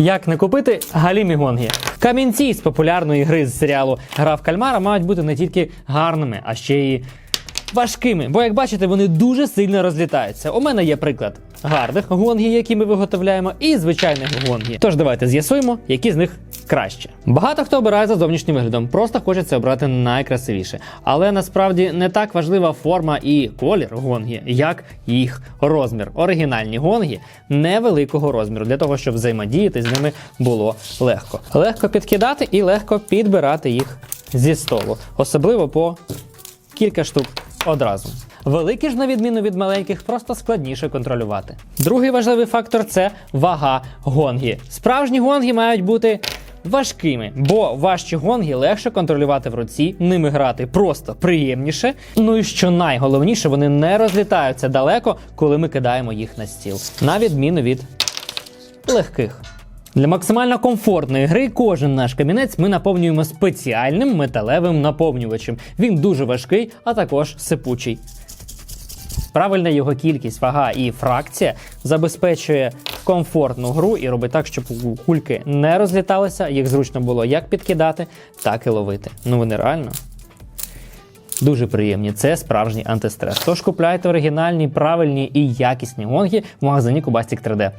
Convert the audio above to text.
Як не купити галімі гонги? Камінці з популярної гри з серіалу Гра в кальмара мають бути не тільки гарними, а ще й важкими. Бо, як бачите, вони дуже сильно розлітаються. У мене є приклад гарних гонгі, які ми виготовляємо, і звичайних гонгі. Тож давайте з'ясуємо, які з них краще. Багато хто обирає за зовнішнім виглядом, просто хочеться обрати найкрасивіше. Але насправді не так важлива форма і колір гонгі, як їх розмір. Оригінальні гонгі невеликого розміру, для того, щоб взаємодіяти з ними було легко. Легко підкидати і легко підбирати їх зі столу, особливо по кілька штук одразу. Великі ж, на відміну від маленьких, просто складніше контролювати. Другий важливий фактор це вага гонгі. Справжні гонгі мають бути важкими, бо важчі гонгі легше контролювати в руці, ними грати просто приємніше. Ну і що найголовніше, вони не розлітаються далеко, коли ми кидаємо їх на стіл, на відміну від легких. Для максимально комфортної гри кожен наш камінець ми наповнюємо спеціальним металевим наповнювачем. Він дуже важкий, а також сипучий. Правильна його кількість, вага і фракція забезпечує комфортну гру і робить так, щоб кульки не розліталися, їх зручно було як підкидати, так і ловити. Ну вони реально дуже приємні. Це справжній антистрес. Тож купляйте оригінальні, правильні і якісні гонги в магазині Кубастік 3D.